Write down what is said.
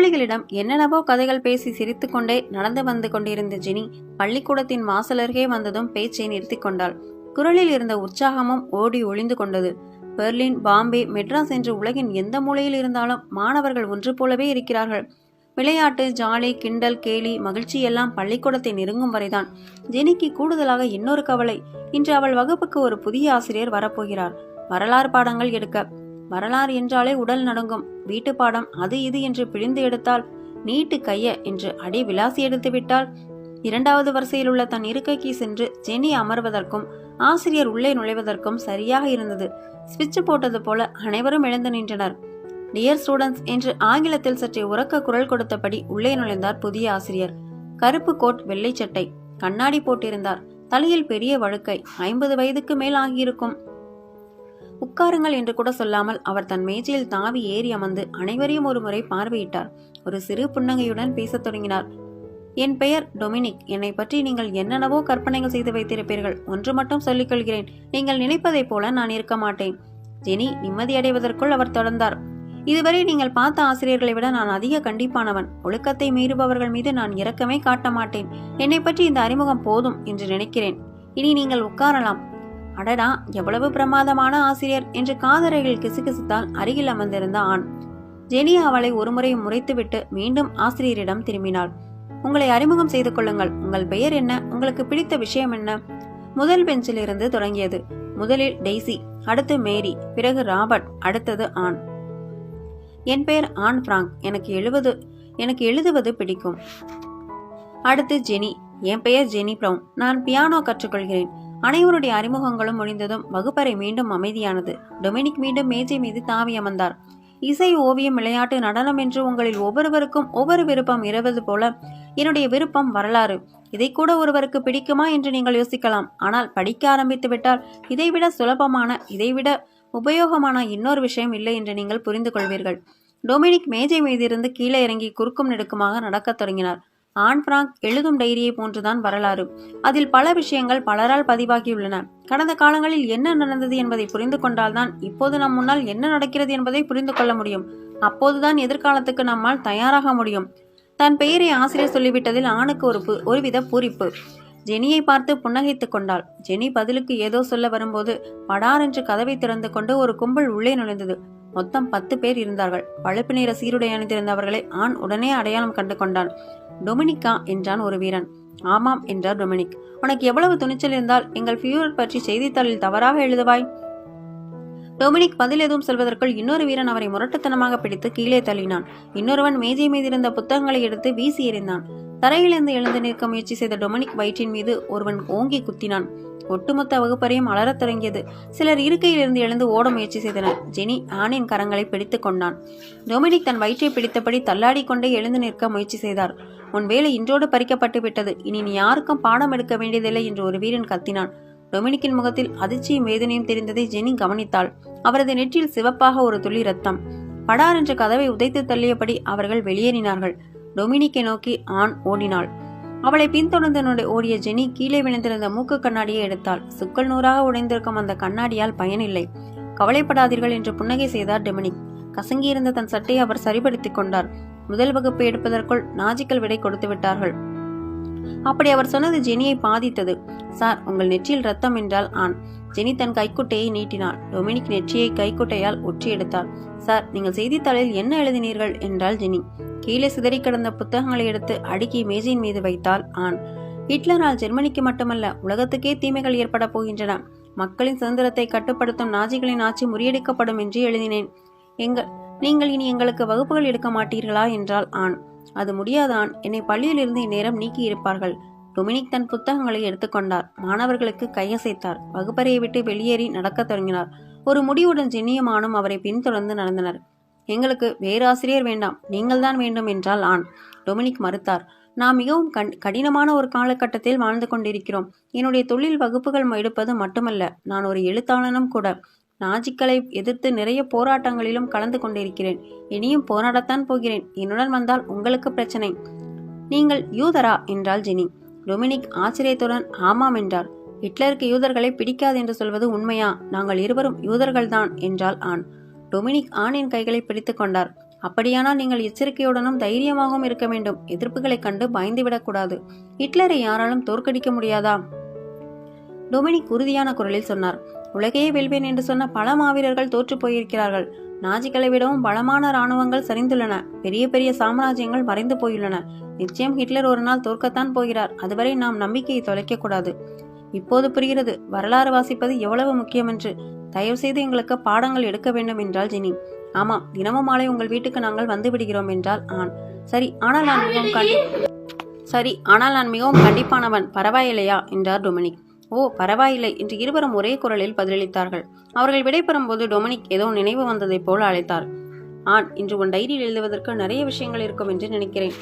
தோழிகளிடம் என்னென்னவோ கதைகள் பேசி சிரித்துக்கொண்டே நடந்து வந்து கொண்டிருந்த ஜெனி பள்ளிக்கூடத்தின் வாசலருகே வந்ததும் பேச்சை நிறுத்தி கொண்டாள். குரலில் இருந்த உற்சாகமும் ஓடி ஒளிந்து கொண்டது. பெர்லின் பாம்பே மெட்ராஸ் என்று உலகின் எந்த மூலையில் இருந்தாலும் மாணவர்கள் ஒன்று போலவே இருக்கிறார்கள். விளையாட்டு ஜாலி கிண்டல் கேலி மகிழ்ச்சி எல்லாம் பள்ளிக்கூடத்தை நெருங்கும் வரைதான். ஜெனிக்கு கூடுதலாக இன்னொரு கவலை. இன்று அவள் வகுப்புக்கு ஒரு புதிய ஆசிரியர் வரப்போகிறார். வரலாறு பாடங்கள் எடுக்க வரலாறு என்றாலே உடல் நடுங்கும். வீட்டு பாடம் அது இது என்று பிழிந்து எடுத்தால் நீட்டு கைய என்று அடி விலாசி எடுத்துவிட்டால் இரண்டாவது வரிசையில் உள்ள தன் இருக்கைக்கு சென்று ஜெனி அமர்வதற்கும் ஆசிரியர் உள்ளே நுழைவதற்கும் சரியாக இருந்தது. ஸ்விட்ச் போட்டது போல அனைவரும் எழுந்து நின்றனர். டியர் ஸ்டூடெண்ட்ஸ் என்று ஆங்கிலத்தில் சற்றே உறக்க குரல் கொடுத்தபடி உள்ளே நுழைந்தார் புதிய ஆசிரியர். கருப்பு கோட் வெள்ளை சட்டை. கண்ணாடி போட்டிருந்தார். தலையில் பெரிய வழுக்கை. ஐம்பது வயதுக்கு மேல் ஆகியிருக்கும். உட்காருங்கள் என்று கூட சொல்லாமல் அவர் தன் மேஜையில் தாவி ஏறி அமர்ந்து அனைவரையும் ஒரு முறை பார்வையிட்டார். ஒரு சிறு புன்னகையுடன் பேசத் தொடங்கினார். என் பெயர் டொமினிக். என்னை பற்றி நீங்கள் என்னென்னவோ கற்பனைகள் செய்து வைத்திருப்பீர்கள். ஒன்று மட்டும் சொல்லிக் கொள்கிறேன். நீங்கள் நினைப்பதைப் போல நான் இருக்க மாட்டேன். ஜெனி நிம்மதியடைவதற்குள் அவர் தொடர்ந்தார். இதுவரை நீங்கள் பார்த்த ஆசிரியர்களை விட நான் அதிக கண்டிப்பானவன். ஒழுக்கத்தை மீறுபவர்கள் மீது நான் இரக்கமே காட்ட மாட்டேன். என்னை பற்றி இந்த அறிமுகம் போதும் என்று நினைக்கிறேன். இனி நீங்கள் உட்காரலாம். அடடா எவ்வளவு பிரமாதமான ஆசிரியர் என்று காதறையில் கிசுகிசுத்தால் அருகில் அமர்ந்திருந்த ஆண். ஜெனி அவளை ஒருமுறை முறைத்துவிட்டு மீண்டும் ஆசிரியரிடம் திரும்பினாள். உங்களை அறிமுகம் செய்து கொள்ளுங்கள். உங்கள் பெயர் என்ன? உங்களுக்கு பிடித்த விஷயம் என்ன? முதல் பெஞ்சில் இருந்து தொடங்கியது. முதலில் டெய்சி அடுத்து மேரி பிறகு ராபர்ட் அடுத்தது ஆண். என் பெயர் ஆன் பிராங்க். எனக்கு எழுவது எனக்கு எழுதுவது பிடிக்கும். அடுத்து ஜெனி என் பெயர் ஜெனி ப்ரௌன். நான் பியானோ கற்றுக்கொள்கிறேன். அனைவருடைய அறிமுகங்களும் முடிந்ததும் வகுப்பறை மீண்டும் அமைதியானது. டொமினிக் மீண்டும் மேஜை மீது தாவி அமர்ந்தார். இசை ஓவியம் விளையாட்டு நடனம் என்று உங்களில் ஒவ்வொருவருக்கும் ஒவ்வொரு விருப்பம் இருவது போல என்னுடைய விருப்பம் வரலாறு. இதை கூட ஒருவருக்கு பிடிக்குமா என்று நீங்கள் யோசிக்கலாம். ஆனால் படிக்க ஆரம்பித்து விட்டால் இதைவிட சுலபமான இதைவிட உபயோகமான இன்னொரு விஷயம் இல்லை என்று நீங்கள் புரிந்து கொள்வீர்கள். டொமினிக் மேஜை மீதிருந்து கீழே இறங்கி குறுக்கும் நெடுக்குமாக நடக்கத் தொடங்கினார். ஆன் பிராங்க் எழுதும் டைரியை போன்றுதான் வரலாறு. அதில் பல விஷயங்கள் பலரால் பதிவாகியுள்ளன. கடந்த காலங்களில் என்ன நடந்தது என்பதை புரிந்து கொண்டால்தான் இப்போது நம் முன்னால் என்ன நடக்கிறது என்பதை புரிந்து கொள்ள முடியும். அப்போதுதான் எதிர்காலத்துக்கு நம்மால் தயாராக முடியும். தன் பெயரை ஆசிரியர் சொல்லிவிட்டதில் ஆணுக்கு ஒரு ஒருவித பூரிப்பு. ஜெனியை பார்த்து புன்னகைத்துக் கொண்டாள். ஜெனி பதிலுக்கு ஏதோ சொல்ல வரும்போது படார் என்று கதவை திறந்து கொண்டு ஒரு கும்பல் உள்ளே நுழைந்தது. மொத்தம் பத்து பேர் இருந்தார்கள். பழுப்பு நிற சீருடை அணிந்திருந்தவர்களை ஆண் உடனே அடையாளம் கண்டு கொண்டான். டொமினிக்கா என்றான் ஒரு வீரன். ஆமாம் என்றார் டொமினிக். உனக்கு எவ்வளவு துணிச்சல் இருந்தால் எங்கள் ஃபியூரர் பற்றி செய்தித்தாளில் தவறாக எழுதுவாய். டொமினிக் பதில் எதுவும் சொல்வதற்குள் இன்னொரு வீரன் அவரை முரட்டுத்தனமாக பிடித்து கீழே தள்ளினான். இன்னொருவன் மேஜை மீதிருந்த புத்தகங்களை எடுத்து வீசி எறிந்தான். தரையிலிருந்து எழுந்து நிற்க முயற்சி செய்த டொமினிக் வயிற்றின் மீது ஒருவன் ஓங்கி குத்தினான். ஒட்டுமொத்த வகுப்பறையும் அலறத் தொடங்கியது. சிலர் இருக்கையிலிருந்து எழுந்து ஓட முயற்சி செய்தனர். ஜெனி ஆணின் கரங்களை பிடித்துக் கொண்டான். டொமினிக் தன் வயிற்றை பிடித்தபடி தள்ளாடி கொண்டே எழுந்து நிற்க முயற்சி செய்தார். உன் வேலை இன்றோடு பறிக்கப்பட்டு விட்டது. இனி நீ யாருக்கும் பாடம் எடுக்க வேண்டியதில்லை என்று ஒரு வீரன் கத்தினான். டொமினிக்கின் முகத்தில் அதிர்ச்சியும் வேதனையும் தெரிந்ததை ஜெனி கவனித்தாள். அவரது நெற்றியில் சிவப்பாக ஒரு துளி ரத்தம். படார் என்ற கதவை உதைத்து தள்ளியபடி அவர்கள் வெளியேறினார்கள். டொமினிக்கை நோக்கி ஆண் ஓடினாள். அவளை பின்தொடர்ந்து ஓடிய ஜெனி கீழே விழுந்திருந்த மூக்கு கண்ணாடியை எடுத்தாள். சுக்கல் நூறாக உடைந்திருக்கும் அந்த கண்ணாடியால் பயனில்லை. கவலைப்படாதீர்கள் என்று புன்னகை செய்தார் டொமினிக். கசங்கியிருந்த தன் சட்டையை அவர் சரிபடுத்திக் கொண்டார். முதல் வகுப்பு எடுப்பதற்குள் நாஜிக்கல் விடை கொடுத்து விட்டார்கள். அப்படி அவர் சொன்னது ஜெனியை பாதித்தது. சார் உங்கள் நெற்றியில் ரத்தம் என்றால் ஆண். ஜெனி தன் கைக்குட்டையை நீட்டினாள். டொமினிக் நெற்றியை கைக்குட்டையால் ஒற்றி எடுத்தாள். சார் நீங்கள் செய்தித்தாளில் என்ன எழுதினீர்கள்? என்றாள் ஜெனி. கீழே சிதறி கிடந்த புத்தகங்களை எடுத்து அடுக்கி மேஜையின் மீது வைத்தால் ஆண். ஹிட்லரால் ஜெர்மனிக்கு மட்டுமல்ல உலகத்துக்கே தீமைகள் ஏற்பட போகின்றன. மக்களின் சுதந்திரத்தை கட்டுப்படுத்தும் நாஜிகளின் ஆட்சி முறியடிக்கப்படும் என்று எழுதினேன். எங்கள் நீங்கள் இனி எங்களுக்கு வகுப்புகள் எடுக்க மாட்டீர்களா? என்றால் ஆண். அது முடியாதான் என்னை பள்ளியிலிருந்து இந்நேரம் நீக்கி இருப்பார்கள் டொமினிக் தன் புத்தகங்களை எடுத்துக்கொண்டார் மாணவர்களுக்கு கையசைத்தார். வகுப்பறையை விட்டு வெளியேறி நடக்கத் தொடங்கினார். ஒரு முடிவுடன் ஜென்னியமானும் அவரை பின்தொடர்ந்து நடந்தனர். எங்களுக்கு வேறு ஆசிரியர் வேண்டாம் நீங்கள்தான் வேண்டும் என்றால் ஆண். டொமினிக் மறுத்தார். நான் மிகவும் கண் கடினமான ஒரு காலகட்டத்தில் வாழ்ந்து கொண்டிருக்கிறோம். என்னுடைய தொழில் வகுப்புகள் எடுப்பது மட்டுமல்ல. நான் ஒரு எழுத்தாளனும் கூட. நாஜிக்களை எதிர்த்து நிறைய போராட்டங்களிலும் கலந்து கொண்டிருக்கிறேன். இனியும் போராடத்தான் போகிறேன். என்னுடன் வந்தால் உங்களுக்கு பிரச்சனை. நீங்கள் யூதரா என்றால் ஜெனி டொமினிக் ஆச்சரியத்துடன் ஆமாம் என்றார். ஹிட்லருக்கு யூதர்களை பிடிக்காது என்று சொல்வது உண்மையா? நாங்கள் இருவரும் யூதர்கள்தான் என்றாள் ஆண். டொமினிக் ஆணின் கைகளை பிடித்து கொண்டார். அப்படியானால் நீங்கள் எச்சரிக்கையுடனும் தைரியமாகவும் இருக்க வேண்டும். எதிர்ப்புகளைக் கண்டு பயந்துவிடக்கூடாது ஹிட்லரை யாராலும் தோற்கடிக்க முடியாதா? டொமினிக் உறுதியான குரலில் சொன்னார். உலகையே வெல்வேன் என்று சொன்ன பல மாவீரர்கள் தோற்று போயிருக்கிறார்கள். நாஜிகளை விடவும் பலமான இராணுவங்கள் சரிந்துள்ளன. பெரிய பெரிய சாம்ராஜ்யங்கள் மறைந்து போயுள்ளன. நிச்சயம் ஹிட்லர் ஒரு நாள் தோற்கத்தான் போகிறார். அதுவரை நாம் நம்பிக்கையை தொலைக்க கூடாது இப்போது புரிகிறது. வரலாறு வாசிப்பது எவ்வளவு முக்கியம் என்று தயவு செய்து எங்களுக்கு பாடங்கள் எடுக்க வேண்டும் என்றால் ஜினி. ஆமாம் தினமும் மாலை உங்கள் வீட்டுக்கு நாங்கள் வந்து விடுகிறோம் என்றால் ஆண். சரி ஆனால் நான் மிகவும் கண்டி சரி ஆனால் நான் மிகவும் கண்டிப்பானவன். பரவாயில்லையா? என்றார் டொமினிக். ஓ பரவாயில்லை என்று இருவரும் ஒரே குரலில் பதிலளித்தார்கள். அவர்கள் விடைபெறும் போது டொமினிக் ஏதோ நினைவு வந்ததைப் போல் அழைத்தார் ஆண் இன்று உன் டைரியில் எழுதுவதற்கு நிறைய விஷயங்கள் இருக்கும் என்று நினைக்கிறேன்.